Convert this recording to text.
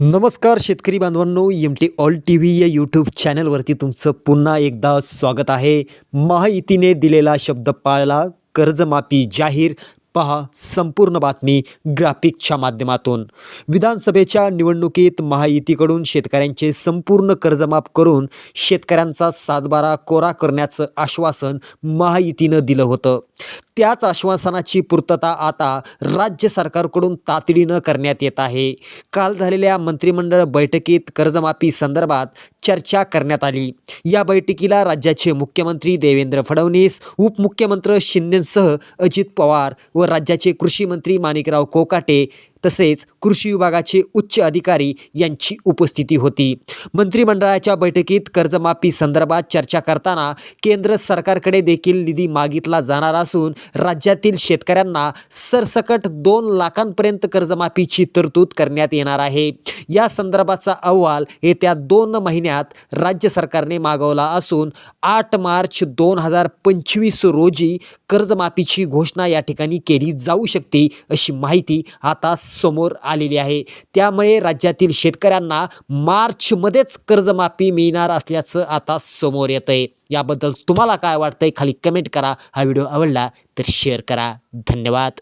नमस्कार शेतकरी बांधवांनो M T all T V या यूट्यूब चॅनलवरती तुमचं पुन्हा एकदा स्वागत आहे. महायुतीने दिलेला शब्द पाळला कर्जमाफी जाहीर पहा संपूर्ण बातमी ग्राफिकच्या माध्यमातून. विधानसभेच्या निवडणुकीत महायुतीकडून शेतकऱ्यांचे संपूर्ण कर्जमाफ करून शेतकऱ्यांचा सातबारा कोरा करण्याचं आश्वासन महायुतीनं दिलं होतं. त्याच आश्वासनाची पूर्तता आता राज्य सरकारकडून तातडीनं करण्यात येत आहे. काल झालेल्या मंत्रिमंडळ बैठकीत कर्जमाफी संदर्भात चर्चा करण्यात आली. या बैठकीला राज्याचे मुख्यमंत्री देवेंद्र फडणवीस उपमुख्यमंत्री शिंदेसह अजित पवार व राज्याचे कृषी मंत्री माणिकराव कोकाटे तसेच कृषी विभागाचे उच्च अधिकारी यांची उपस्थिती होती. मंत्रिमंडळाच्या बैठकीत कर्जमाफी संदर्भात चर्चा करताना केंद्र सरकारकडे देखील निधी मागितला जाणार असून राज्यातील शेतकऱ्यांना सरसकट दोन लाखांपर्यंत कर्जमाफीची तरतूद करण्यात येणार आहे. या संदर्भाचा अहवाल येत्या दोन महिन्यात राज्य सरकारने मागवला असून आठ मार्च दोन हजार पंचवीस रोजी कर्जमाफीची घोषणा या ठिकाणी केली जाऊ शकते अशी माहिती आता समोर आलेली आहे. त्यामुळे राज्यातील शेतकऱ्यांना मार्चमध्येच कर्जमाफी मिळणार असल्याचं आता समोर येतं आहे याबद्दल तुम्हाला काय वाटतंय? खाली कमेंट करा. हा व्हिडिओ आवडला तर शेअर करा. धन्यवाद.